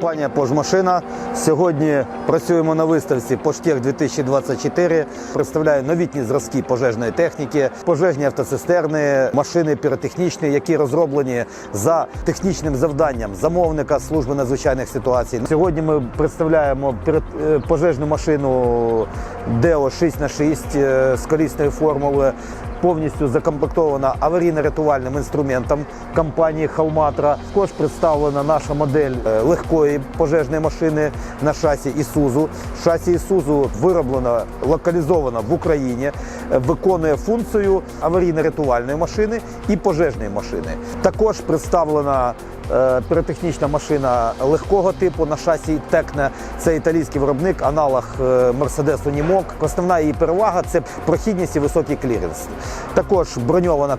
Компанія Пожмашина. Сьогодні працюємо на виставці Поштех 2024. Представляю новітні зразки пожежної техніки, пожежні автоцистерни, машини піротехнічні, які розроблені за технічним завданням замовника служби надзвичайних ситуацій. Сьогодні ми представляємо е, пожежну машину Део 6х6 е, з колісною формулою повністю закомплектована аварійно-рятувальним інструментом компанії Халматра. Також представлена наша модель е, легкої пожежної машини на шасі Ісузу. Шасі Ісузу вироблено локалізовано в Україні, е, виконує функцію аварійно-рятувальної машини і пожежної машини. Також представлена піротехнічна машина легкого типу на шасі Текне. Це італійський виробник, аналог е, Мерседесу Німок. Основна її перевага це прохідність і високий кліренс. Також броньована